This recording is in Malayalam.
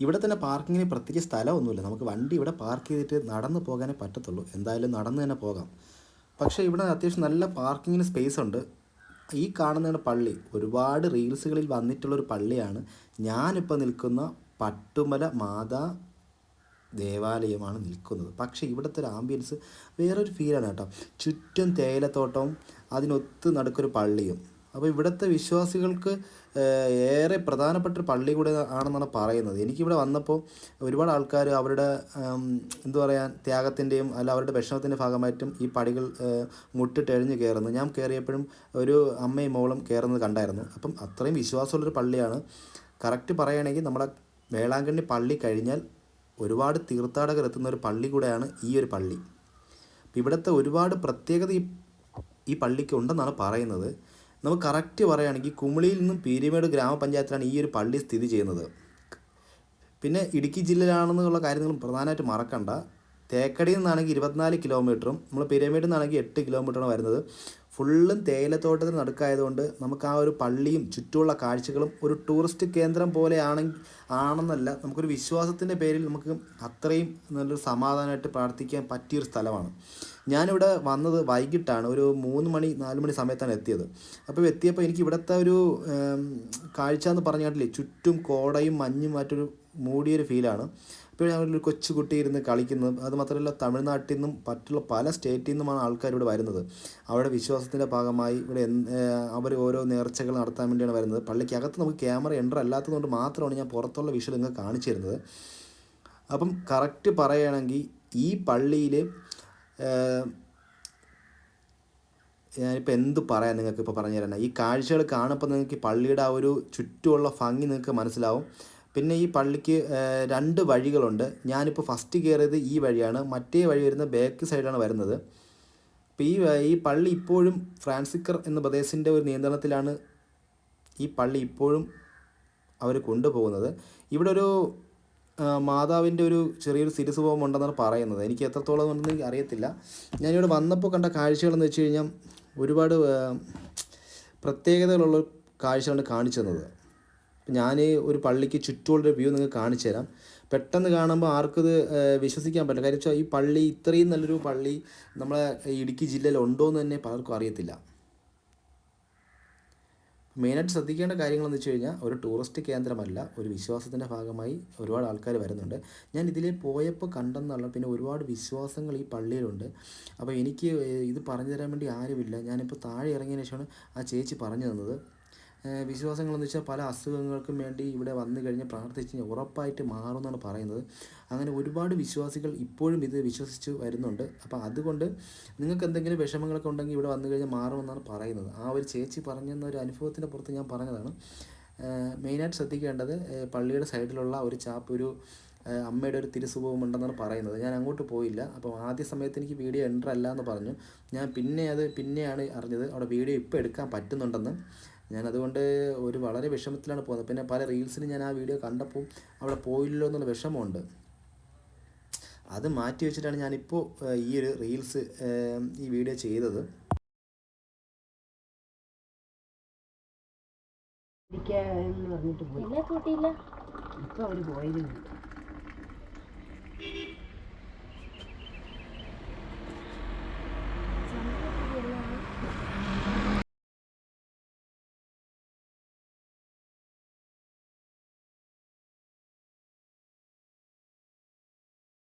ഇവിടെ തന്നെ പാർക്കിങ്ങിന് പ്രത്യേകിച്ച് സ്ഥലമൊന്നുമില്ല. നമുക്ക് വണ്ടി ഇവിടെ പാർക്ക് ചെയ്തിട്ട് നടന്ന് പോകാനേ പറ്റത്തുള്ളൂ. എന്തായാലും നടന്ന് തന്നെ പോകാം. പക്ഷേ ഇവിടെ അത്യാവശ്യം നല്ല പാർക്കിങ്ങിന് സ്പേസ് ഉണ്ട്. ഈ കാണുന്നതാണ് പള്ളി. ഒരുപാട് റീൽസുകളിൽ വന്നിട്ടുള്ളൊരു പള്ളിയാണ്. ഞാനിപ്പോൾ നിൽക്കുന്ന പട്ടുമല മാതാ ദേവാലയമാണ് നിൽക്കുന്നത്. പക്ഷേ ഇവിടുത്തെ ഒരു ആംബിയൻസ് വേറൊരു ഫീലാണ് കേട്ടോ. ചുറ്റും തേയിലത്തോട്ടവും അതിനൊത്ത് നടക്കൊരു പള്ളിയും. അപ്പോൾ ഇവിടുത്തെ വിശ്വാസികൾക്ക് ഏറെ പ്രധാനപ്പെട്ട ഒരു പള്ളി കൂടെ ആണെന്നാണ് പറയുന്നത്. എനിക്കിവിടെ വന്നപ്പോൾ ഒരുപാട് ആൾക്കാർ അവരുടെ എന്താ പറയാൻ ത്യാഗത്തിന്റെയും അല്ല അവരുടെ വിഷമത്തിന്റെ ഭാഗമായിട്ടും ഈ പടികൾ മുട്ടിട്ടെഴിഞ്ഞ് കയറുന്നു. ഞാൻ കയറിയപ്പോഴും ഒരു അമ്മയും മോളും കയറുന്നത് കണ്ടായിരുന്നു. അപ്പം അത്രയും വിശ്വാസമുള്ളൊരു പള്ളിയാണ്. കറക്റ്റ് പറയുകയാണെങ്കിൽ നമ്മുടെ വേളാങ്കണ്ണി പള്ളി കഴിഞ്ഞാൽ ഒരുപാട് തീർത്ഥാടകർ എത്തുന്ന ഒരു പള്ളി കൂടെയാണ് ഈ ഒരു പള്ളി. ഇവിടുത്തെ ഒരുപാട് പ്രത്യേകത ഈ പള്ളിക്ക് ഉണ്ടെന്നാണ് പറയുന്നത്. നമുക്ക് കറക്റ്റ് പറയുകയാണെങ്കിൽ കുമിളിയിൽ നിന്നും പീരിമേട് ഗ്രാമപഞ്ചായത്തിലാണ് ഈ ഒരു പള്ളി സ്ഥിതി ചെയ്യുന്നത്. പിന്നെ ഇടുക്കി ജില്ലയിലാണെന്നുള്ള കാര്യങ്ങൾ നിങ്ങൾ പ്രധാനമായിട്ട് മറക്കണ്ട. തേക്കടിയിൽ നിന്നാണെങ്കിൽ ഇരുപത്തിനാല് കിലോമീറ്ററും നമ്മൾ പിരമിഡിൽ നിന്നാണെങ്കിൽ എട്ട് കിലോമീറ്ററാണ് വരുന്നത്. ഫുള്ളും തേയിലത്തോട്ടത്തിന് നടുക്കായതുകൊണ്ട് നമുക്ക് ആ ഒരു പള്ളിയും ചുറ്റുമുള്ള കാഴ്ചകളും ഒരു ടൂറിസ്റ്റ് കേന്ദ്രം പോലെ ആണെങ്കിൽ ആണെന്നല്ല നമുക്കൊരു വിശ്വാസത്തിന്റെ പേരിൽ നമുക്ക് അത്രയും നല്ലൊരു സമാധാനമായിട്ട് പ്രാർത്ഥിക്കാൻ പറ്റിയൊരു സ്ഥലമാണ്. ഞാനിവിടെ വന്നത് വൈകിട്ടാണ്. ഒരു മൂന്ന് മണി നാല് മണി സമയത്താണ് എത്തിയത്. അപ്പോൾ എത്തിയപ്പോൾ എനിക്ക് ഇവിടുത്തെ ഒരു കാഴ്ച എന്ന് പറഞ്ഞാട്ടില്ലേ ചുറ്റും കോടയും മഞ്ഞും മറ്റൊരു മൂടിയൊരു ഫീലാണ്. ഇപ്പോൾ ഞാൻ ഒരു കൊച്ചു കുട്ടി ഇരുന്ന് കളിക്കുന്നത് അത് മാത്രമല്ല തമിഴ്നാട്ടിൽ നിന്നും മറ്റുള്ള പല സ്റ്റേറ്റിൽ നിന്നുമാണ് ആൾക്കാർ ഇവിടെ വരുന്നത്. അവരുടെ വിശ്വാസത്തിന്റെ ഭാഗമായി ഇവിടെ അവർ ഓരോ നേർച്ചകൾ നടത്താൻ വേണ്ടിയാണ് വരുന്നത്. പള്ളിക്കകത്ത് നമുക്ക് ക്യാമറ എന്റർ അല്ലാത്തതുകൊണ്ട് മാത്രമാണ് ഞാൻ പുറത്തുള്ള വിഷ്വൽ നിങ്ങൾക്ക് കാണിച്ചു തരുന്നത്. അപ്പം കറക്റ്റ് പറയുകയാണെങ്കിൽ ഈ പള്ളിയിൽ ഞാനിപ്പോൾ എന്ത് പറയാൻ നിങ്ങൾക്ക് ഇപ്പോൾ പറഞ്ഞു തരാനാണ് ഈ കാഴ്ചകൾ കാണുമ്പോൾ നിങ്ങൾക്ക് പള്ളിയുടെ ആ ഒരു ചുറ്റുമുള്ള ഭംഗി നിങ്ങൾക്ക് മനസ്സിലാവും. പിന്നെ ഈ പള്ളിക്ക് രണ്ട് വഴികളുണ്ട്. ഞാനിപ്പോൾ ഫസ്റ്റ് കയറിയത് ഈ വഴിയാണ്. മറ്റേ വഴി വരുന്ന ബാക്ക് സൈഡാണ് വരുന്നത്. അപ്പോൾ ഈ ഈ പള്ളി ഇപ്പോഴും ഫ്രാൻസിക്കർ എന്ന പ്രദേശത്തിന്റെ ഒരു നിയന്ത്രണത്തിലാണ് ഈ പള്ളി ഇപ്പോഴും അവർ കൊണ്ടുപോകുന്നത്. ഇവിടെ ഒരു മാതാവിന്റെ ഒരു ചെറിയൊരു സിരിസുഭവം ഉണ്ടെന്നാണ് പറയുന്നത്. എനിക്ക് എത്രത്തോളം ഉണ്ടെന്ന് എനിക്ക് അറിയത്തില്ല. ഞാനിവിടെ വന്നപ്പോൾ കണ്ട കാഴ്ചകളെന്ന് വെച്ച് കഴിഞ്ഞാൽ ഒരുപാട് പ്രത്യേകതകളുള്ള കാഴ്ചകളാണ് കാണിച്ചു തന്നത്. ഞാൻ ഒരു പള്ളിക്ക് ചുറ്റുമുള്ള വ്യൂ നിങ്ങൾക്ക് കാണിച്ചു തരാം. പെട്ടെന്ന് കാണുമ്പോൾ ആർക്കത് വിശ്വസിക്കാൻ പറ്റില്ല. കാര്യം വെച്ചാൽ ഈ പള്ളി ഇത്രയും നല്ലൊരു പള്ളി നമ്മളെ ഇടുക്കി ജില്ലയിൽ ഉണ്ടോ എന്ന് തന്നെ പലർക്കും അറിയത്തില്ല. മെയിനായിട്ട് ശ്രദ്ധിക്കേണ്ട കാര്യങ്ങളെന്ന് വെച്ച് കഴിഞ്ഞാൽ ഒരു ടൂറിസ്റ്റ് കേന്ദ്രമല്ല ഒരു വിശ്വാസത്തിന്റെ ഭാഗമായി ഒരുപാട് ആൾക്കാർ വരുന്നുണ്ട്. ഞാൻ ഇതിൽ പോയപ്പോൾ കണ്ടെന്നുള്ള പിന്നെ ഒരുപാട് വിശ്വാസങ്ങൾ ഈ പള്ളിയിലുണ്ട്. അപ്പോൾ എനിക്ക് ഇത് പറഞ്ഞു തരാൻ വേണ്ടി ആരുമില്ല. ഞാനിപ്പോൾ താഴെ ഇറങ്ങിയതിന് ശേഷമാണ് ആ ചേച്ചി പറഞ്ഞു തന്നത്. വിശ്വാസങ്ങളെന്ന് വെച്ചാൽ പല അസുഖങ്ങൾക്കും വേണ്ടി ഇവിടെ വന്നു കഴിഞ്ഞ് പ്രാർത്ഥിച്ച് ഉറപ്പായിട്ട് മാറുമെന്നാണ് പറയുന്നത്. അങ്ങനെ ഒരുപാട് വിശ്വാസികൾ ഇപ്പോഴും ഇത് വിശ്വസിച്ച് വരുന്നുണ്ട്. അപ്പോൾ അതുകൊണ്ട് നിങ്ങൾക്ക് എന്തെങ്കിലും വിഷമങ്ങളൊക്കെ ഉണ്ടെങ്കിൽ ഇവിടെ വന്നു കഴിഞ്ഞാൽ മാറുമെന്നാണ് പറയുന്നത്. ആ ഒരു ചേച്ചി പറഞ്ഞെന്ന ഒരു അനുഭവത്തിന്റെ പുറത്ത് ഞാൻ പറഞ്ഞതാണ്. മെയിനായിട്ട് ശ്രദ്ധിക്കേണ്ടത് പള്ളിയുടെ സൈഡിലുള്ള ഒരു ചാപ്പ് ഒരു അമ്മയുടെ ഒരു തിരുസുഭവം ഉണ്ടെന്നാണ് പറയുന്നത്. ഞാൻ അങ്ങോട്ട് പോയില്ല. അപ്പോൾ ആദ്യ സമയത്ത് എനിക്ക് വീഡിയോ എന്റർ അല്ല എന്ന് പറഞ്ഞു. ഞാൻ പിന്നെ അത് പിന്നെയാണ് അറിഞ്ഞത്. അവിടെ വീഡിയോ ഇപ്പോൾ എടുക്കാൻ പറ്റുന്നുണ്ടെന്ന്. ഞാൻ അതുകൊണ്ട് ഒരു വളരെ വിഷമത്തിലാണ് പോകുന്നത്. പിന്നെ പല റീൽസിലും ഞാൻ ആ വീഡിയോ കണ്ടപ്പോൾ അവിടെ പോയില്ലല്ലോ എന്നുള്ള വിഷമമുണ്ട്. അത് മാറ്റി വെച്ചിട്ടാണ് ഞാനിപ്പോൾ ഈ ഒരു റീൽസ് ഈ വീഡിയോ ചെയ്തത്. പറഞ്ഞിട്ട് പോയി. ഇപ്പൊ അവർ പോയത്.